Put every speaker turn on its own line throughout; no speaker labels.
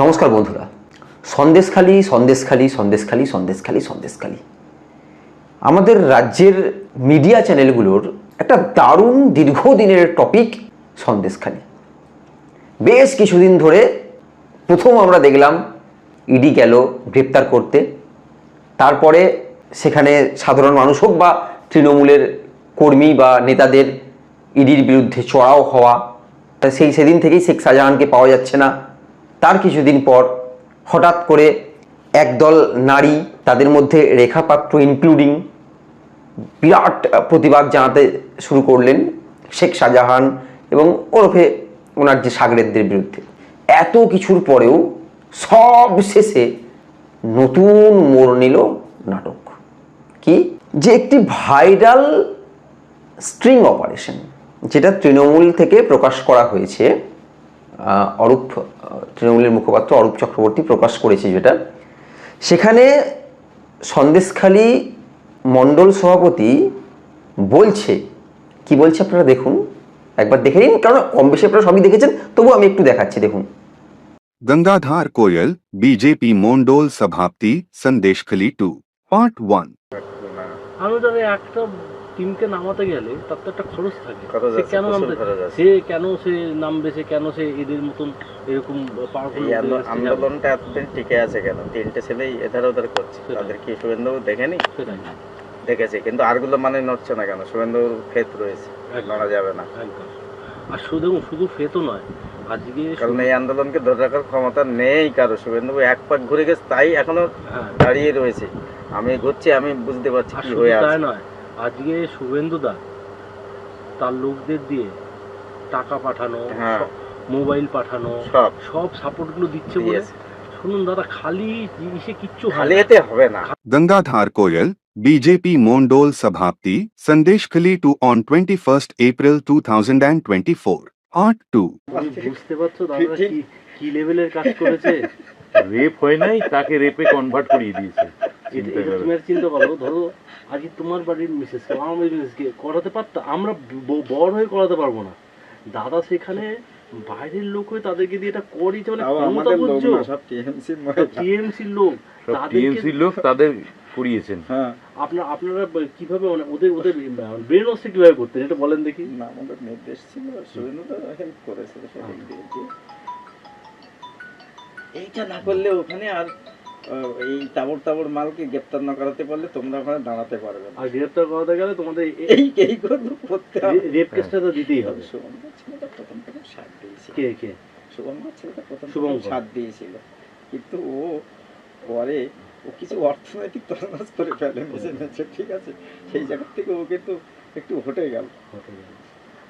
নমস্কার বন্ধুরা। সন্দেশখালি সন্দেশখালি সন্দেশখালি সন্দেশখালি সন্দেশখালি। আমাদের রাজ্যের মিডিয়া চ্যানেলগুলোর একটা দারুণ দীর্ঘদিনের টপিক সন্দেশখালি। বেশ কিছুদিন ধরে প্রথম আমরা দেখলাম, ইডি গেল গ্রেপ্তার করতে। তারপরে সেখানে সাধারণ মানুষ হোক বা তৃণমূলের কর্মী বা নেতাদের ইডির বিরুদ্ধে চড়াও হওয়া তা সেই সেদিন থেকেই শেখ শাহজাহানকে পাওয়া যাচ্ছে না। তার কিছুদিন পর হঠাৎ করে একদল নারী তাদের মধ্যে রেখা পাত্র ইনক্লুডিং বিরাট প্রতিবাদ জানাতে শুরু করলেন শেখ শাহজাহান এবং ওরফে ওনার যে সাগরেদদের বিরুদ্ধে। এত কিছুর পরেও সব শেষে নতুন মোড় নিল নাটক। কি? যে একটি ভাইরাল স্ট্রিং অপারেশন, যেটা তৃণমূল থেকে প্রকাশ করা হয়েছে অরূপ তৃণমূলের মুখপাত্র অরূপ চক্রবর্তী প্রকাশ করেছে যেটা। সেখানে সন্দেশখালী মণ্ডল সভাপতি বলছে কি বলছে আপনারা দেখুন একবার দেখে নিন কারণ কম বেশি আপনারা সবই দেখেছেন তবু আমি একটু দেখাচ্ছি দেখুন।
গঙ্গাধার কোয়েল বিজেপি মন্ডল সভাপতি সন্দেশখালী টু পার্ট ওয়ান
আমি তবে একটা টিমকে নামাতে গেলে তার তো একটা খরচ থাকে। সে কেন নামতে সে কেন সে নামবে? সে কেন সে এদের মতন এরকম পাওয়ারফুল
আন্দোলনটা এতদিন টিকে আছে কেন? তিনটে ছেলেই এধার ওধার করছে তাদের কি শুভেন্দু দেখেনি? দেখেছে কিন্তু আরগুলো মানে নড়ছে না কেন? শুভেন্দুর ফেত রয়েছে নড়া যাবে না।
আর শুধু শুধু ফেতো নয় আজকে
কারণ এই আন্দোলনকে ধরে রাখার ক্ষমতা নেই কারও। শুভেন্দু এক পাক ঘুরে গেছে তাই এখনও
হ্যাঁ।
দাঁড়িয়ে রয়েছে। আমি ঘুরছি আমি বুঝতে পারছি কি হয়ে আছে।
নয় আজকে শুভেন্দু দা তার লোকদের দিয়ে টাকা পাঠানো
হ্যাঁ।
মোবাইল পাঠানো
সব।
সাপোর্টগুলো দিচ্ছে বলে শুনুন দাদা খালি জিনিসে কিচ্ছু
খালি এতে হবে না।
গঙ্গাধার কোয়েল BJP Mondol Sabhapti Sandesh Khali 2 on 21st April 2024 Part
2 বুঝতে পারছ দাদা কি লেভেলের কাজ করেছে?
রেপ হয় নাই তাকে রেপে কনভার্ট করিয়ে দিয়েছে। চিন্তা করো।
তুমি চিন্তা করো ধরো আজকে তোমার বাড়ির মিসেসকে আমার বাড়ির মিসেসকে করাতে পারতো? আমরা বড় হয়ে করাতে পারব না। দাদা সেখানে বাইরের লোক হয়ে তাদেরকে দিয়ে এটা করিয়েছে মানে ক্ষমতা বুঝছ টিএমসির লোক।
টিএমসির লোক। তাদের করিয়েছেন।
হ্যাঁ।
আপনার আপনারা কীভাবে মানে ওদের ওদের ব্রেন ওয়াশটা কীভাবে করতেন এটা বলেন দেখি।
না আমাদের নির্দেশ ছিল হেল্প করেছে এইটা না করলে ওখানে আর এই তাবড় তাবড় মালকে গ্রেপ্তার না করাতে পারলে তোমরা ওখানে দাঁড়াতে পারবে
আর গ্রেপ্তার করাতে গেলে তোমাদের
এই এই করতে হবে।
রেপ কেসটা তো দিতেই হবে।
শুভঙ্কর ছেলেটা প্রথম থেকে সাথ দিয়েছিল।
কে কে?
শুভঙ্কর ছেলেটা প্রথম থেকে। সাথ দিয়েছিল। কিন্তু ও পরে ও কিছু অর্থনৈতিক তরনাস করে ফেলে ঠিক আছে? সেই জায়গা থেকে ও কিন্তু একটু হটে গেল। হটে গেল।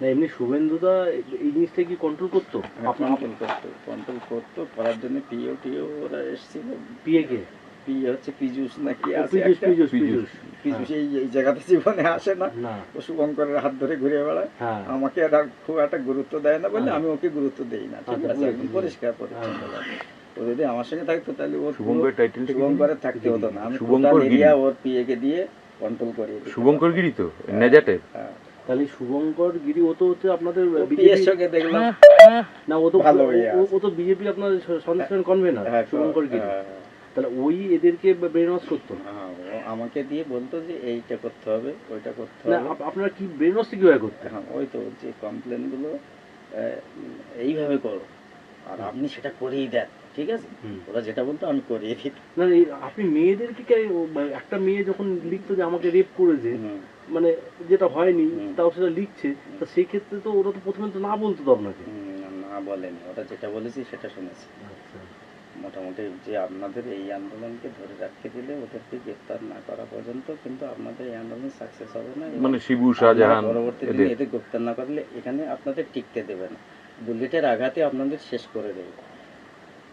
না এমনি শুভেন্দুদা এই জিনিসটা কি কন্ট্রোল করতো?
কন্ট্রোল করতো কন্ট্রোল করতো করার জন্য পিও টিও ওরা এসেছিল।
পিএ কে?
পি হচ্ছে পিজুস নাকি আছে
পীযূষ
একটা।
পীযূষ
পীযূষ।
পীযূষ।
পিজুস এই এই জায়গাতে জীবনে আসে না।
না।
ও শুভঙ্করের হাত ধরে ঘুরে বেড়ায়।
হ্যাঁ।
আমাকে আর খুব একটা গুরুত্ব দেয় না বলে
হ্যাঁ।
আমি ওকে গুরুত্ব দেই না। ঠিক
আচ্ছা,
আছে একদম পরিষ্কার পরিচ্ছন্ন ও যদি আমার সঙ্গে থাকতো তাহলে ও
শুভঙ্কর টাইটেলটা কি
শুভঙ্করের থাকতে হতো না। আমি
শুভঙ্কর।
এরিয়া ওর পিএ কে দিয়ে কন্ট্রোল করিয়ে দিতাম।
শুভঙ্কর গিরি তো নেজাটের।
হ্যাঁ।
তাহলে শুভঙ্কর গিরি ও তো হচ্ছে আপনাদের
সঙ্গে দেখলাম।
না ও তো
ভালো
ও- তো বিজেপি আপনার সন্দেশন কনভেনার
হ্যাঁ,
শুভঙ্কর গিরি।
হ্যাঁ,
তাহলে ওই এদেরকে ব্রেন ওয়াশ করতো
হ্যাঁ, আমাকে দিয়ে বলতো যে এইটা করতে হবে ওইটা করতে হবে।
আপনারা কি ব্রেন কীভাবে করতেন?
হ্যাঁ ওই তো যে এইভাবে করো। আর আপনি সেটা করেই দেন ঠিক আছে? ওরা যেটা বলতো আমি করিয়ে
না আপনি মেয়েদেরকে একটা মেয়ে যখন লিখতো যে আমাকে রেপ করেছে। মানে যেটা হয়নি। তাও সেটা লিখছে তা সেই ক্ষেত্রে তো ওরা তো প্রথমে তো না বলতো তো আপনাকে?
না বলেনি। ওরা যেটা বলেছি সেটা শুনেছি। মোটামুটি যে আপনাদের এই আন্দোলনকে ধরে রাখতে গেলে ওদেরকে গ্রেপ্তার না করা পর্যন্ত কিন্তু আপনাদের এই আন্দোলন সাকসেস হবে না।
মানে শিবু শাহজাহান
পরবর্তী দিনে
এদের।
গ্রেপ্তার না করলে এখানে আপনাদের টিকতে দেবে না। বুলেটের আঘাতে আপনাদের শেষ করে দেবে।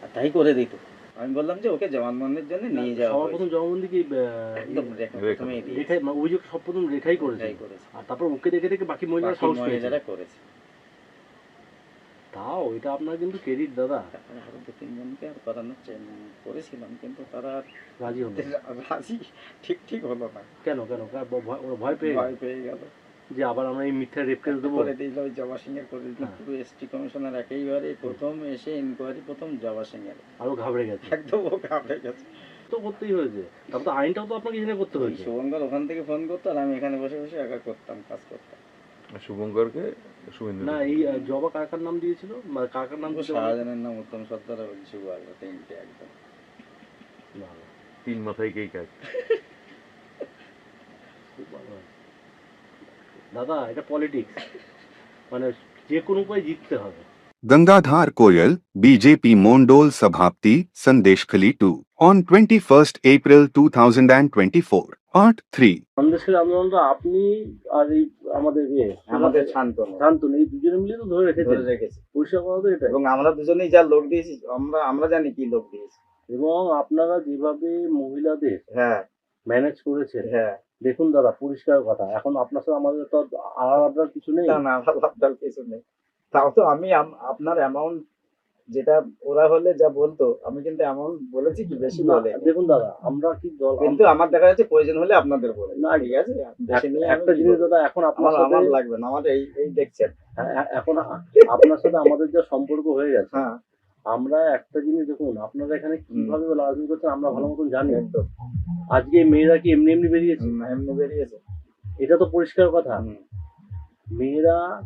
আর তাই করে দিত। আমি বললাম যে ওকে জবানবন্দির জন্য নিয়ে যাওয়া
সবার প্রথম জবানবন্দি কি
একদম রেখা
রেখা।
প্রথমেই দিয়েছে।
রেখাই মানে অভিযোগ সব প্রথম রেখাই করেছে। আর তারপর ওকে দেখে দেখে বাকি মহিলারা সাহস পেয়েছে।
করেছে।
তাও এটা আপনার কিন্তু ক্রেডিট দাদা।
আরও দু তিনজনকে আর করানোর করেছিলাম কিন্তু তারা আর
রাজি হলো
রাজি ঠিক ঠিক হলো না।
কেন কেন ওরা ভয় পেয়ে
ভয় পেয়ে গেল।
যে আবার আমরা এই মিথ্যা রেপ কেস দেবো।
করে দিল ওই জবা সিং এর করে দিল পুরো এসটি কমিশনার একেবারে প্রথম এসে ইনকোয়ারি প্রথম জবা সিং এর
আরও ঘাবড়ে গেছে।
একদম ও ঘাবড়ে গেছে।
তো করতেই হয়েছে। তারপর তো আইনটাও তো আপনাকে জেনে করতে হয়েছে।
শুভঙ্কর ওখান থেকে ফোন করতো আর আমি এখানে বসে বসে একা করতাম কাজ করতাম।
শুভঙ্করকে শুভেন্দু
না এই জবা কাকার নাম দিয়েছিল? মানে কাকার নাম দিয়েছিল?
শাহজাহানের নাম উত্তম সর্দার আর শুভ আগে তিনটে একদম।
তিন মাথায় কেই কাজ
খুব ভালো হয়। দাদা এটা পলিটিক্স মানে যে কোনো উপায়ে জিততে হবে।
Gangadhar Koyal, BJP Mondol Sabhapti, Sandesh Khali 2, on 21st April 2024. Part 3.
সন্দেশের আন্দোলনটা আপনি আর এই আমাদের ইয়ে
আমাদের শান্তনু।
শান্তনু এই দুজনে মিলে তো ধরে রেখেছে
ধরে রেখেছে
পরিষ্কার কথা তো এটা
এবং আমরা দুজনেই যা লোক দিয়েছি আমরা আমরা জানি কি লোক দিয়েছি।
এবং আপনারা যেভাবে মহিলাদের
হ্যাঁ।
ম্যানেজ করেছেন?
হ্যাঁ।
দেখুন দাদা পরিষ্কার কথা। এখন আপনার সাথে আমাদের তো আলাদা কিছু নেই?
না না আমার কিছু নেই। তাও তো আমি আপনার অ্যামাউন্ট যেটা ওরা হলে যা বলতো আমি কিন্তু অ্যামাউন্ট বলেছি কি বেশি বলে?
দেখুন দাদা আমরা কি দল
কিন্তু আমার দেখা যাচ্ছে প্রয়োজন হলে আপনাদের বলে।
না,
ঠিক আছে। নিয়ে
একটা জিনিস দাদা এখন আপনার
আমার আমার লাগবে না আমার এই এই দেখছেন।
হ্যাঁ, হ্যাঁ, এখন আপনার সাথে আমাদের যা সম্পর্ক হয়ে গেছে
হ্যাঁ।
আমরা একটা জিনিস দেখুন আপনারা এখানে কীভাবে রাজনীতি করছেন আমরা ভালো মতন জানি।
একদম।
আজকে মেয়েরা কি এমনি এমনি বেরিয়েছে?
এমনি বেরিয়েছে।
এটা তো পরিষ্কার কথা। মেয়েরা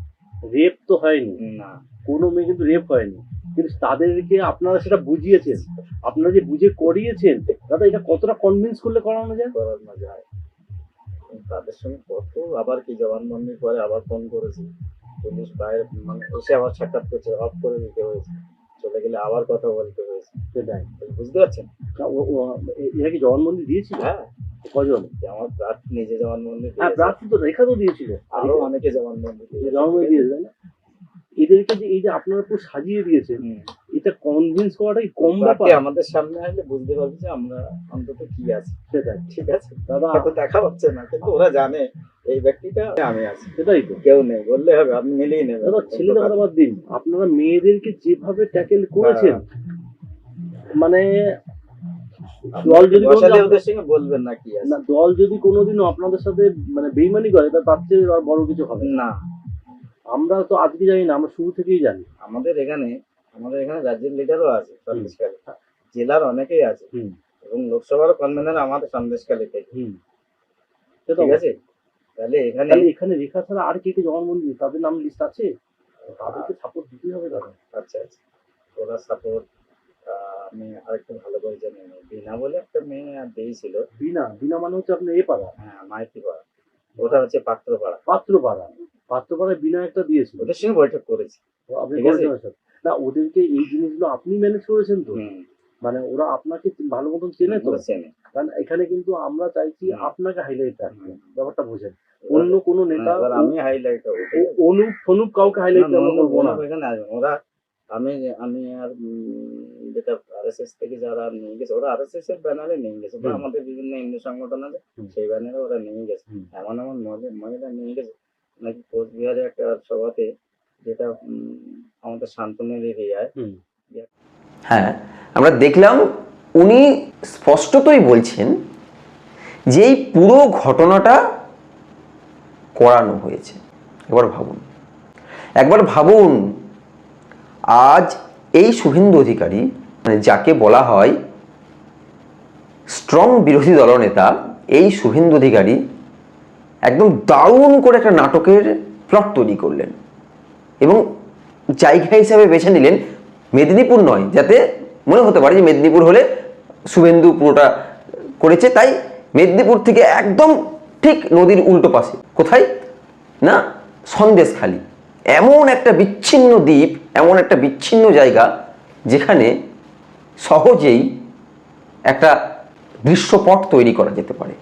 রেপ তো হয়নি।
না।
কোনো মেয়ে কিন্তু রেপ হয়নি। কিন্তু তাদেরকে আপনারা সেটা বুঝিয়েছেন। আপনারা যে বুঝে করিয়েছেন দাদা এটা কতটা কনভিন্স করলে করানো যায়?
করানো যায়। তাদের সঙ্গে কত আবার কি জবানবন্দি করে আবার ফোন করেছি। পুলিশ বাইরে মানে এসে আবার সাক্ষাৎ করছে অফ করে দিতে হয়েছে। চলে গেলে আবার কথা বলতে হয়েছে।
সেটাই।
বুঝতে পারছেন?
এরা কি জবানবন্দি দিয়েছিল?
হ্যাঁ।
কজন?
আমার প্রার্থী নিজে জবানবন্দি
হ্যাঁ প্রার্থী তো রেখা তো দিয়েছিল।
আরও অনেকে জবানবন্দি।
জবানবন্দি দিয়েছিল? এদেরকে যে এই যে আপনারা পুরো সাজিয়ে দিয়েছেন এটা কনভিন্স করাটা কি কম ব্যাপার।
আমাদের সামনে আসলে বুঝতে পারবে যে আমরা অন্তত কি আছে।
সেটাই।
ঠিক আছে?
দাদা
হয়তো দেখা হচ্ছে না কিন্তু ওরা জানে এই ব্যক্তিটা আমি আছি।
সেটাই তো।
কেউ নেই বললে হবে আপনি মিলিয়ে নেবেন।
দাদা ছেলেদের কথা বাদ দিন। আপনারা মেয়েদেরকে যেভাবে ট্যাকেল করেছেন মানে দল যদি
ওদের সঙ্গে বলবেন না কি
না দল যদি কোনোদিনও আপনাদের সাথে মানে বেইমানি করে তার চেয়ে আর বড় কিছু হবে না। আমরা তো আজকে জানি না আমরা শুরু থেকেই জানি।
আমাদের এখানে আমাদের এখানে রাজ্যের লিডারও আছে সন্দেশকালী জেলার অনেকেই আছে। এবং লোকসভার কনভেনার আমাদের সন্দেশকালী থেকে। ঠিক আছে? তাহলে এখানে
এখানে রেখা ছাড়া আর কে কে জবানবন্দি তাদের নাম লিস্ট আছে? তাদেরকে সাপোর্ট দিতেই হবে দাদা
আচ্ছা আচ্ছা। ওরা সাপোর্ট আমি আরেকটু ভালো করে জানি। বিনা বলে একটা মেয়ে আর দিয়েছিল
বিনা বিনা মানে হচ্ছে আপনি এ পাড়া।
হ্যাঁ মাইতি পাড়া। ওটা হচ্ছে পাত্রপাড়া।
পাত্র বিনা একটা দিয়েছিল।
ওদের সঙ্গে বৈঠক করেছি।
আপনি না ওদেরকে এই জিনিসগুলো আপনি ম্যানেজ করেছেন তো? মানে ওরা আপনাকে ভালো মতন চেনে তো? কারণ এখানে কিন্তু আমরা চাইছি আপনাকে হাইলাইট রাখতে ব্যাপারটা বোঝেন। অন্য কোনো নেতা
আমি হাইলাইট
অনুপ ফনুপ কাউকে হাইলাইট করব না।
এখানে ওরা আমি আমি আর যেটা আরএসএস থেকে যারা নিয়ে গেছে ওরা আরএসএস এর ব্যানারে নিয়ে গেছে। বা আমাদের বিভিন্ন হিন্দু সংগঠন আছে সেই ব্যানারে ওরা নিয়ে গেছে। এমন এমন মহিলা নিয়ে গেছে। নাকি কোচবিহারে একটা সভাতে যেটা আমাদের শান্তনের এরিয়ায়
হুম।
হ্যাঁ আমরা দেখলাম উনি স্পষ্টতই বলছেন যে এই পুরো ঘটনাটা করানো হয়েছে। একবার ভাবুন। একবার ভাবুন আজ এই শুভেন্দু অধিকারী মানে যাকে বলা হয় স্ট্রং বিরোধী দলনেতা এই শুভেন্দু অধিকারী একদম দারুণ করে একটা নাটকের প্লট তৈরি করলেন এবং জায়গা হিসাবে বেছে নিলেন মেদিনীপুর নয়, যাতে মনে হতে পারে যে মেদিনীপুর হলে শুভেন্দু পুরোটা করেছে। তাই মেদিনীপুর থেকে একদম ঠিক নদীর উল্টো পাশে। কোথায়? না, সন্দেশখালি। এমন একটা বিচ্ছিন্ন দ্বীপ, এমন একটা বিচ্ছিন্ন জায়গা যেখানে সহজেই একটা দৃশ্যপট তৈরি করা যেতে পারে।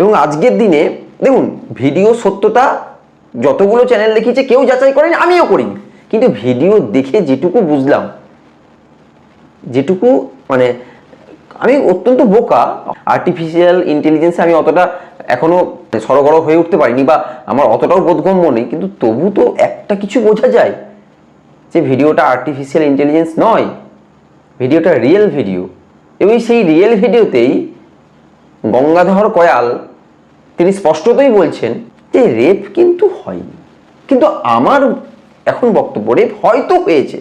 এবং আজকের দিনে, দেখুন, ভিডিও সত্যতা যতগুলো চ্যানেল দেখিয়েছে, কেউ যাচাই করেনি, আমিও করিনি। কিন্তু ভিডিও দেখে যেটুকু বুঝলাম, যেটুকু মানে আমি অত্যন্ত বোকা আর্টিফিশিয়াল ইন্টেলিজেন্সে আমি অতটা এখনও সরগড় হয়ে উঠতে পারিনি বা আমার অতটাও বোধগম্য নেই, কিন্তু তবু তো একটা কিছু বোঝা যায় যে ভিডিওটা আর্টিফিশিয়াল ইন্টেলিজেন্স নয়, ভিডিওটা রিয়েল ভিডিও এবং সেই রিয়েল ভিডিওতেই গঙ্গাধর কয়াল, তিনি স্পষ্টতই বলছেন যে রেপ কিন্তু হয়নি। কিন্তু আমার এখন বক্তব্য, রেপ হয়তো হয়েছে,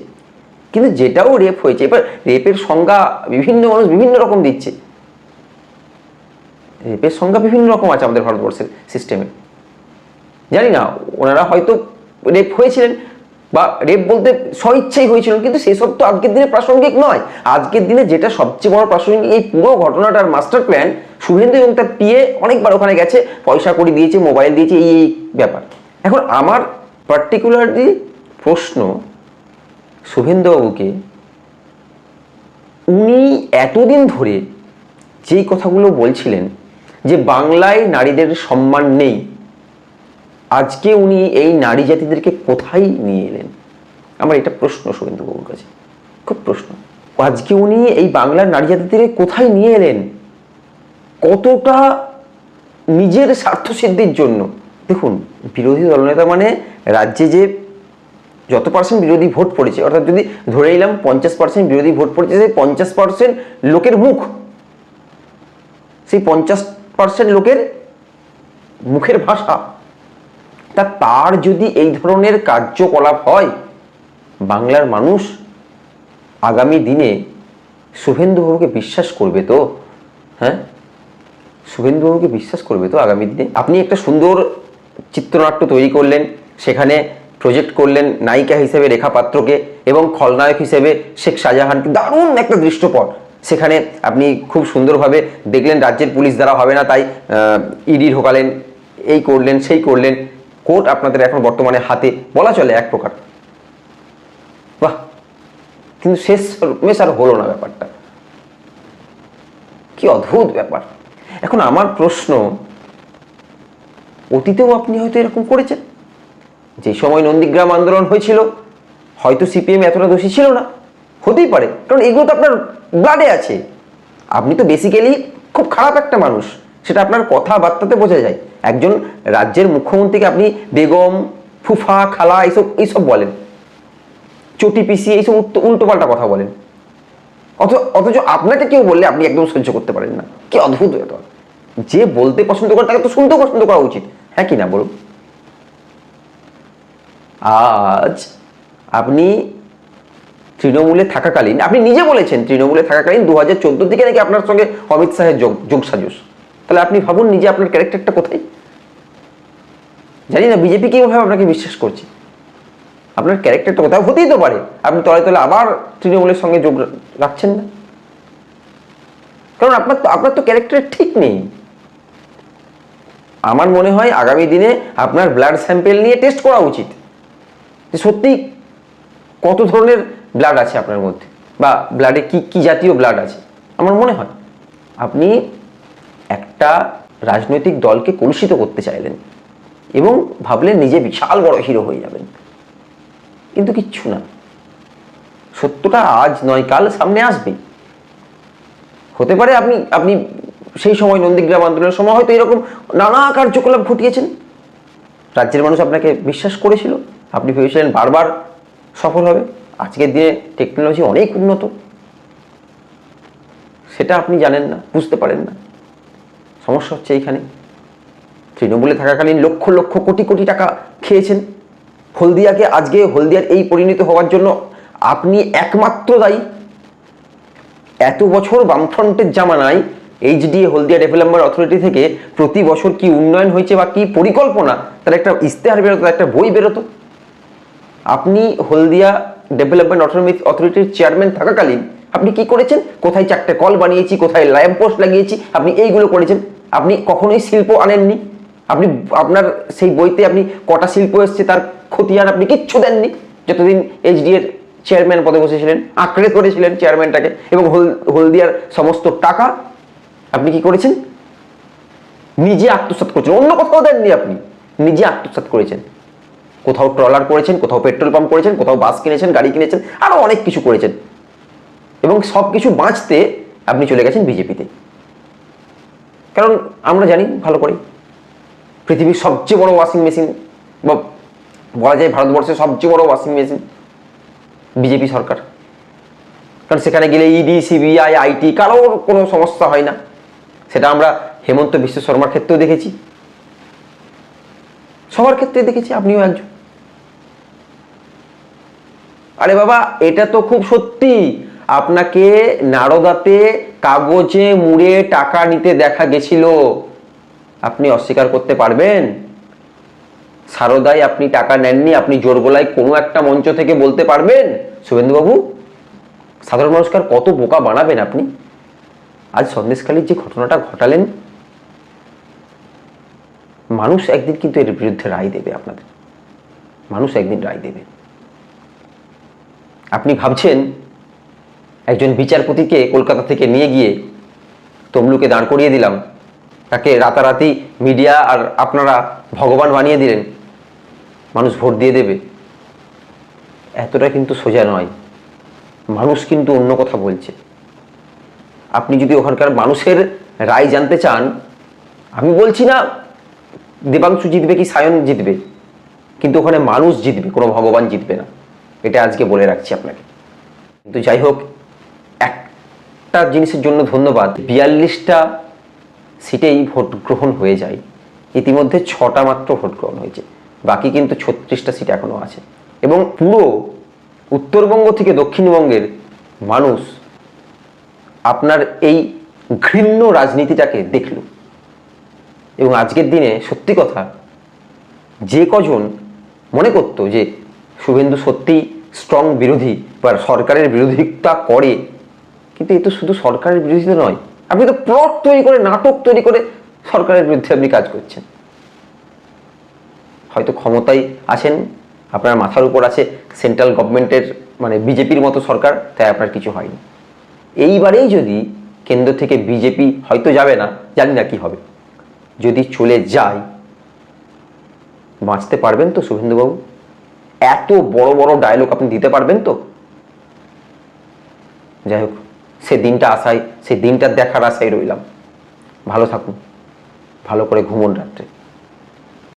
কিন্তু যেটাও রেপ হয়েছে, এবার রেপের সংজ্ঞা বিভিন্ন মানুষ বিভিন্ন রকম দিচ্ছে। রেপের সংজ্ঞা বিভিন্ন রকম আছে আমাদের ভারতবর্ষের সিস্টেমে জানি না, ওনারা হয়তো রেপ হয়েছিলেন বা রেপ বলতে স্বইচ্ছাই হয়েছিল, কিন্তু সেসব তো আজকের দিনে প্রাসঙ্গিক নয়। আজকের দিনে যেটা সবচেয়ে বড় প্রাসঙ্গিক, এই পুরো ঘটনাটার মাস্টার প্ল্যান শুভেন্দু এবং তার পিয়ে অনেকবার ওখানে গেছে, পয়সা করে দিয়েছে মোবাইল দিয়েছে, এই এই ব্যাপার। এখন আমার পার্টিকুলারলি প্রশ্ন, শুভেন্দুবাবুকে উনি এতদিন ধরে যেই কথাগুলো বলছিলেন, যে বাংলায় নারীদের সম্মান নেই আজকে উনি এই নারী জাতিদেরকে কোথায় নিয়ে এলেন? আমার এটা প্রশ্ন শুভেন্দুবাবুর কাছে। খুব প্রশ্ন। আজকে উনি এই বাংলার নারী জাতিদেরকে কোথায় নিয়ে এলেন? কতটা নিজের স্বার্থ সিদ্ধির জন্য? দেখুন, বিরোধী দলনেতা মানে রাজ্যে যে যত পার্সেন্ট বিরোধী ভোট পড়েছে, অর্থাৎ যদি ধরে নিলাম পঞ্চাশ পার্সেন্ট বিরোধী ভোট পড়েছে, সেই পঞ্চাশ পার্সেন্ট লোকের মুখ। সেই পঞ্চাশ পার্সেন্ট লোকের মুখের ভাষা। তা তার যদি এই ধরনের কার্যকলাপ হয়, বাংলার মানুষ আগামী দিনে শুভেন্দুবাবুকে বিশ্বাস করবে তো? হ্যাঁ? শুভেন্দুবাবুকে বিশ্বাস করবে তো আগামী দিনে? আপনি একটা সুন্দর চিত্রনাট্য তৈরি করলেন, সেখানে প্রজেক্ট করলেন নায়িকা হিসেবে রেখা পাত্রকে এবং খলনায়ক হিসেবে শেখ শাহজাহানকে। দারুণ একটা দৃশ্যপট। সেখানে আপনি খুব সুন্দরভাবে দেখলেন, রাজ্যের পুলিশ দ্বারা হবে না তাই ইডি ঢোকালেন, এই করলেন, সেই করলেন। কোর্ট আপনাদের এখন বর্তমানে হাতে বলা চলে এক প্রকার। বাহ! কিন্তু শেষ মেশ আর হলো না ব্যাপারটা। কি অদ্ভুত ব্যাপার। এখন আমার প্রশ্ন, অতীতেও আপনি হয়তো এরকম করেছেন? যে সময় নন্দীগ্রাম আন্দোলন হয়েছিল, হয়তো সিপিএম এতটা দোষী ছিল না। হতেই পারে, কারণ এগুলো তো আপনার ব্লাডে আছে। আপনি তো বেসিক্যালি খুব খারাপ একটা মানুষ, সেটা আপনার কথাবার্তাতে বোঝা যায়। একজন রাজ্যের মুখ্যমন্ত্রীকে আপনি বেগম, ফুফা, খালা এইসব এইসব বলেন। চটি পিসি, এইসব উল্টো পাল্টা কথা বলেন। অথচ অথচ আপনাকে কেউ বললে আপনি একদম সহ্য করতে পারেন না। কি অদ্ভুত ব্যাপার। যে বলতে পছন্দ করে তাকে তো শুনতেও পছন্দ করা উচিত। হ্যাঁ কি না বলুন? আজ আপনি তৃণমূলে থাকাকালীন, আপনি নিজে বলেছেন তৃণমূলে থাকাকালীন দু হাজার চোদ্দোর দিকে নাকি আপনার সঙ্গে অমিত শাহের যোগ যোগ সাজস তাহলে আপনি ভাবুন নিজে আপনার ক্যারেক্টারটা কোথায়? জানি না বিজেপি কীভাবে আপনাকে বিশ্বাস করছে? আপনার ক্যারেক্টারটা কোথাও হতেই তো পারে। আপনি তলে তলে আবার তৃণমূলের সঙ্গে যোগ রাখছেন না। কারণ আপনার তো আপনার তো ক্যারেক্টার ঠিক নেই। আমার মনে হয় আগামী দিনে আপনার ব্লাড স্যাম্পেল নিয়ে টেস্ট করা উচিত। যে সত্যি কত ধরনের ব্লাড আছে আপনার মধ্যে? বা ব্লাডে কি কি জাতীয় ব্লাড আছে? আমার মনে হয়। আপনি একটা রাজনৈতিক দলকে কলুষিত করতে চাইলেন। এবং ভাবলেন নিজে বিশাল বড় হিরো হয়ে যাবেন। কিন্তু কিচ্ছু না। সত্যটা আজ নয়, কাল সামনে আসবে। হতে পারে আপনি আপনি সেই সময় নন্দীগ্রাম আন্দোলনের সময় হয়তো এরকম নানা কার্যকলাপ ঘটিয়েছেন। রাজ্যের মানুষ আপনাকে বিশ্বাস করেছিল। আপনি ভেবেছিলেন বারবার সফল হবে। আজকের দিনে টেকনোলজি অনেক উন্নত। সেটা আপনি জানেন না, বুঝতে পারেন না। সমস্যা হচ্ছে এইখানে তৃণমূলে থাকাকালীন লক্ষ লক্ষ কোটি কোটি টাকা খেয়েছেন। হলদিয়াকে আজকে হলদিয়ার এই পরিণত হওয়ার জন্য আপনি একমাত্র দায়ী। এত বছর বামফ্রন্টের জামানায় এইচডিএ হলদিয়া ডেভেলপমেন্ট অথরিটি থেকে প্রতি বছর কি উন্নয়ন হয়েছে বা কি পরিকল্পনা, তার একটা ইস্তেহার বেরোতো একটা বই বেরোতো। আপনি হলদিয়া ডেভেলপমেন্ট অথরিটির চেয়ারম্যান থাকাকালীন আপনি কি করেছেন? কোথায় চারটে কল বানিয়েছি, কোথায় ল্যাম্প পোস্ট লাগিয়েছি, আপনি এইগুলো করেছেন। আপনি কখনোই শিল্প আনেননি। আপনি, আপনার সেই বইতে আপনি কটা শিল্প এসছে তার খতিয়ান আপনি কিচ্ছু দেননি। যতদিন এইচডি এর চেয়ারম্যান পদে বসেছিলেন, আঁকড়ে ধরেছিলেন চেয়ারম্যানটাকে এবং হল, হলদিয়ার সমস্ত টাকা আপনি কি করেছেন? নিজে আত্মসাৎ করেছেন, অন্য কোথাও দেননি আপনি। নিজে আত্মসাৎ করেছেন। কোথাও ট্রলার করেছেন, কোথাও পেট্রোল পাম্প করেছেন, কোথাও বাস কিনেছেন, গাড়ি কিনেছেন আরও অনেক কিছু করেছেন। এবং সব কিছু বাঁচতে আপনি চলে গেছেন বিজেপিতে কারণ আমরা জানি, ভালো করে পৃথিবীর সবচেয়ে বড় ওয়াশিং মেশিন বা বলা যায় ভারতবর্ষের সবচেয়ে বড় ওয়াশিং মেশিন বিজেপি সরকার। কারণ সেখানে গেলে ইডি সিবিআই আইটি কারোর কোনো সমস্যা হয় না। সেটা আমরা হেমন্ত বিশ্ব শর্মার ক্ষেত্রেও দেখেছি। সবার ক্ষেত্রে দেখেছি, আপনিও একজন। আরে বাবা, এটা তো খুব সত্যি। আপনাকে নারদাতে কাগজে মুড়ে টাকা নিতে দেখা গেছিল। আপনি অস্বীকার করতে পারবেন? সারদায় আপনি টাকা নেননি, আপনি জোর গলায় কোনো একটা মঞ্চ থেকে বলতে পারবেন? শুভেন্দুবাবু, সাধারণ মানুষকে আর কত বোকা বানাবেন আপনি? আজ সন্দেশখালীর যে ঘটনাটা ঘটালেন, মানুষ একদিন কিন্তু এর বিরুদ্ধে রায় দেবে আপনাদের। মানুষ একদিন রায় দেবে। আপনি ভাবছেন, একজন বিচারপতিকে কলকাতা থেকে নিয়ে গিয়ে তমলুকে দাঁড় করিয়ে দিলাম। তাকে রাতারাতি মিডিয়া আর আপনারা ভগবান বানিয়ে দিলেন, মানুষ ভোট দিয়ে দেবে। এতটা কিন্তু সোজা নয়। মানুষ কিন্তু অন্য কথা বলছে। আপনি যদি ওখানকার মানুষের রায় জানতে চান, আমি বলছি না দেবাংশু জিতবে কি সায়ন জিতবে, কিন্তু ওখানে মানুষ জিতবে, কোনো ভগবান জিতবে না। এটা আজকে বলে রাখছি আপনাকে। কিন্তু যাই হোক, একটা জিনিসের জন্য ধন্যবাদ। বিয়াল্লিশটা সিটেই ভোট গ্রহণ হয়ে যায়। ইতিমধ্যে ছটা মাত্র ভোট গ্রহণ হয়েছে। বাকি কিন্তু ছত্রিশটা সিট এখনও আছে। এবং পুরো উত্তরবঙ্গ থেকে দক্ষিণবঙ্গের মানুষ আপনার এই ঘৃণ্য রাজনীতিটাকে দেখল। এবং আজকের দিনে সত্যি কথা, যে কজন মনে করতো যে শুভেন্দু সত্যি স্ট্রং বিরোধী বা সরকারের বিরোধিতা করে, কিন্তু এ তো শুধু সরকারের বিরোধিতা নয় আপনি তো প্লট তৈরি করে, নাটক তৈরি করে সরকারের বিরুদ্ধে আপনি কাজ করছেন। হয়তো ক্ষমতায় আছেন, আপনার মাথার উপর আছে সেন্ট্রাল গভর্নমেন্টের মানে বিজেপির মতো সরকার, তাই আপনার কিছু হয়নি। এইবারেই যদি কেন্দ্র থেকে বিজেপি হয়তো যাবে না, জানি না কি হবে। যদি চলে যায়, বাঁচতে পারবেন তো শুভেন্দুবাবু। এত বড় বড় ডায়লগ আপনি দিতে পারবেন তো? যাই হোক, সে দিনটা আশায় সেই দিনটা দেখার আশায় রইলাম। ভালো থাকুন। ভালো করে ঘুমুন রাত্রে।